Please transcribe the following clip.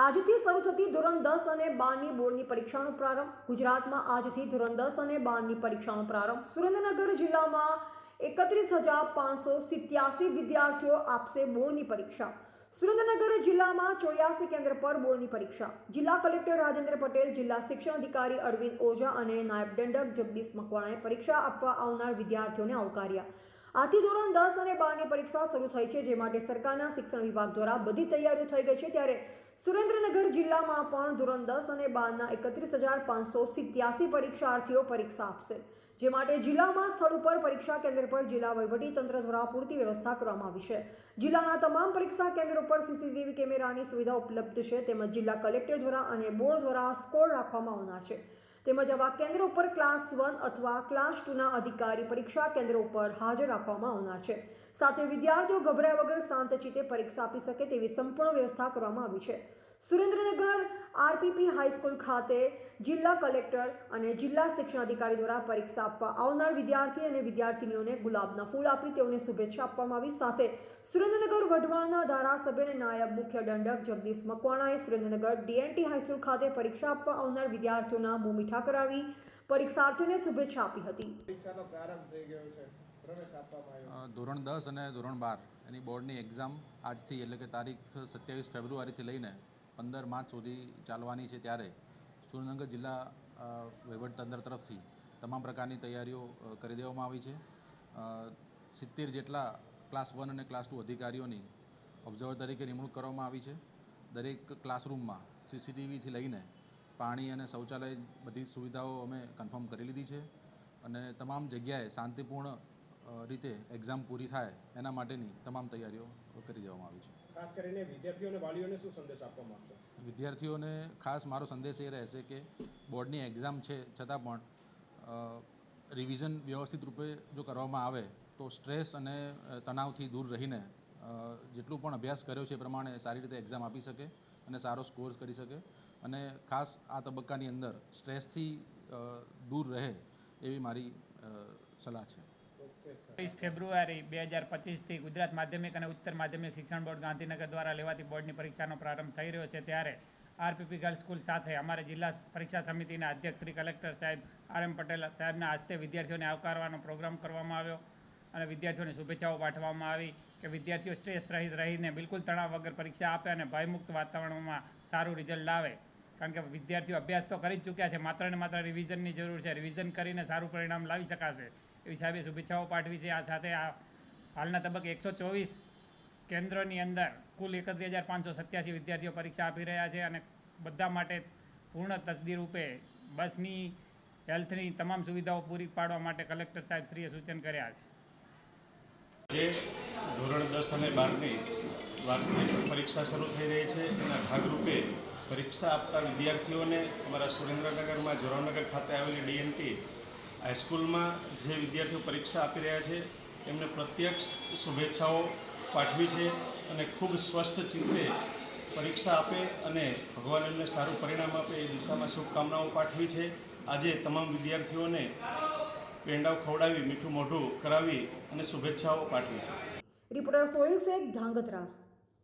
આજથી શરૂ થતી ધોરણ દસ અને બારની બોર્ડની પરીક્ષાનો પ્રારંભ. ગુજરાતમાં આજથી ધોરણ દસ અને બારની પરીક્ષાનો પ્રારંભ. સુરેન્દ્રનગર જિલ્લામાં એકત્રીસ હજાર પાંચસો સિત્યાસી વિદ્યાર્થીઓ આપશે બોર્ડની પરીક્ષા. સુરેન્દ્રનગર જિલ્લામાં ચોર્યાસી કેન્દ્ર પર બોર્ડની પરીક્ષા. જિલ્લા કલેક્ટર રાજેન્દ્ર પટેલ, જિલ્લા શિક્ષણ અધિકારી અરવિંદ ઓઝા અને નાયબ દંડક જગદીશ મકવાણાએ પરીક્ષા આપવા આવનાર વિદ્યાર્થીઓને આવકાર્યા. આથી ધોરણ દસ અને બારની પરીક્ષા શરૂ થઈ છે, જે માટે સરકારના શિક્ષણ વિભાગ દ્વારા બધી તૈયારીઓ થઈ ગઈ છે. ત્યારે સુરેન્દ્રનગર જિલ્લામાં પણ ધોરણ દસ અને બારના એકત્રીસ હજાર પાંચસો સિત્યાસી પરીક્ષાર્થીઓ પરીક્ષા આપશે, જે માટે જિલ્લામાં સ્થળ ઉપર પરીક્ષા કેન્દ્ર પર જિલ્લા તંત્ર દ્વારા પૂરતી વ્યવસ્થા કરવામાં આવી છે. જિલ્લાના તમામ પરીક્ષા કેન્દ્રો પર સીસીટીવી કેમેરાની સુવિધા ઉપલબ્ધ છે, તેમજ જિલ્લા કલેક્ટર દ્વારા અને બોર્ડ દ્વારા સ્કોર રાખવામાં આવનાર છે. તેમજ આવા કેન્દ્રો પર ક્લાસ વન અથવા ક્લાસ ટુના અધિકારી પરીક્ષા કેન્દ્રો ઉપર હાજર રાખવામાં આવનાર છે. સાથે વિદ્યાર્થીઓ ગભરાયા વગર શાંત ચિત્તે પરીક્ષા આપી શકે તેવી સંપૂર્ણ વ્યવસ્થા કરવામાં આવી છે. સુરેન્દ્રનગર આરપીપી હાઈસ્કૂલ ખાતે જિલ્લા કલેક્ટર અને જિલ્લા શિક્ષણ અધિકારી દ્વારા પરીક્ષા આપવા આવનાર વિદ્યાર્થી અને વિદ્યાર્થીનીઓને ગુલાબના ફૂલ આપી તેઓને શુભેચ્છા આપવામાં આવી. સાથે સુરેન્દ્રનગર વઢવાણના ધારાસભ્ય અને નાયબ મુખ્ય દંડક જગદીશ મકવાણાએ સુરેન્દ્રનગર ડીએનટી હાઈસ્કૂલ ખાતે પરીક્ષા આપવા આવનાર વિદ્યાર્થીઓના મોં મીઠા કરાવી પરીક્ષાર્થીઓને શુભેચ્છા આપી હતી. પરીક્ષાનો પ્રારંભ થઈ ગયો છે. પ્રવેશ આપવામાં આવ્યો. અ, ધોરણ દસ અને ધોરણ બાર. એની બોર્ડની એક્ઝામ આજથી એટલે કે તારીખ સત્યાવીસ ફેબ્રુઆરીથી લઈને પંદર માર્ચ સુધી ચાલવાની છે ત્યારે સુરેન્દ્રનગર જિલ્લા વહીવટતંત્ર તરફથી તમામ પ્રકારની તૈયારીઓ કરી દેવામાં આવી છે. સિત્તેર જેટલા ક્લાસ વન અને ક્લાસ ટુ અધિકારીઓની ઓબ્ઝર્વર તરીકે નિમણૂક કરવામાં આવી છે. દરેક ક્લાસરૂમમાં સીસીટીવીથી લઈને પાણી અને શૌચાલય બધી સુવિધાઓ અમે કન્ફર્મ કરી લીધી છે અને તમામ જગ્યાએ શાંતિપૂર્ણ રીતે એક્ઝામ પૂરી થાય એના માટેની તમામ તૈયારીઓ કરી દેવામાં આવી છે. ખાસ કરીને વિદ્યાર્થીઓ વાલીઓને શું સંદેશ આપવા માંગશો? વિદ્યાર્થીઓને ખાસ મારો સંદેશ એ રહેશે કે બોર્ડની એક્ઝામ છે, છતાં પણ રિવિઝન વ્યવસ્થિત રૂપે જો કરવામાં આવે, તો સ્ટ્રેસ અને તણાવથી દૂર રહીને જેટલું પણ અભ્યાસ કર્યો છે એ પ્રમાણે સારી રીતે એક્ઝામ આપી શકે અને સારો સ્કોર કરી શકે. અને ખાસ આ તબક્કાની અંદર સ્ટ્રેસથી દૂર રહે એવી મારી સલાહ છે. ત્રીસ ફેબ્રુઆરી બે હજાર પચીસથી ગુજરાત માધ્યમિક અને ઉત્તર માધ્યમિક શિક્ષણ બોર્ડ ગાંધીનગર દ્વારા લેવાતી બોર્ડની પરીક્ષાનો પ્રારંભ થઈ રહ્યો છે ત્યારે આરપીપી ગર્લ્સ સ્કૂલ સાથે અમારે જિલ્લા પરીક્ષા સમિતિના અધ્યક્ષ શ્રી કલેક્ટર સાહેબ આર એમ પટેલ સાહેબના હસ્તે વિદ્યાર્થીઓને આવકારવાનો પ્રોગ્રામ કરવામાં આવ્યો અને વિદ્યાર્થીઓને શુભેચ્છાઓ પાઠવવામાં આવી કે વિદ્યાર્થીઓ સ્ટ્રેસ રહિત રહીને બિલકુલ તણાવ વગર પરીક્ષા આપે અને ભયમુક્ત વાતાવરણમાં સારું રિઝલ્ટ લાવે. કારણ કે વિદ્યાર્થીઓ અભ્યાસ તો કરી જ ચૂક્યા છે. માત્ર ને માત્ર રિવિઝનની જરૂર છે. રિવિઝન કરીને સારું પરિણામ લાવી શકાશે. એવી સાહેબે શુભેચ્છાઓ પાઠવી છે. આ સાથે આ હાલના તબક્કે એકસો ચોવીસ કેન્દ્રોની અંદર કુલ એકત્રીસ હજાર પાંચસો સત્યાસી વિદ્યાર્થીઓ પરીક્ષા આપી રહ્યા છે અને બધા માટે પૂર્ણ તસદી રૂપે બસની, હેલ્થની તમામ સુવિધાઓ પૂરી પાડવા માટે કલેક્ટર સાહેબ શ્રીએ સૂચન કર્યા છે. જે ધોરણ દસ અને બારની વાર્ષિક પરીક્ષા શરૂ થઈ રહી છે. એના ભાગરૂપે પરીક્ષા આપતા વિદ્યાર્થીઓને અમારા સુરેન્દ્રનગરમાં જોરાવનગર ખાતે આવેલી ડીએનટી હાઈસ્કૂલમાં જે વિદ્યાર્થીઓ પરીક્ષા આપી રહ્યા છે, એમને પ્રત્યક્ષ શુભેચ્છાઓ પાઠવી છે અને ખૂબ સ્વસ્થ ચિત્તે પરીક્ષા આપે અને ભગવાન એમને સારું પરિણામ આપે એ દિશામાં શુભકામનાઓ પાઠવી છે. આજે તમામ વિદ્યાર્થીઓને પેંડાઓ ખવડાવી, મીઠું મોઢું કરાવી અને શુભેચ્છાઓ પાઠવી છે. રિપોર્ટર સોહિલ શેખ, ધાંગધ્રા.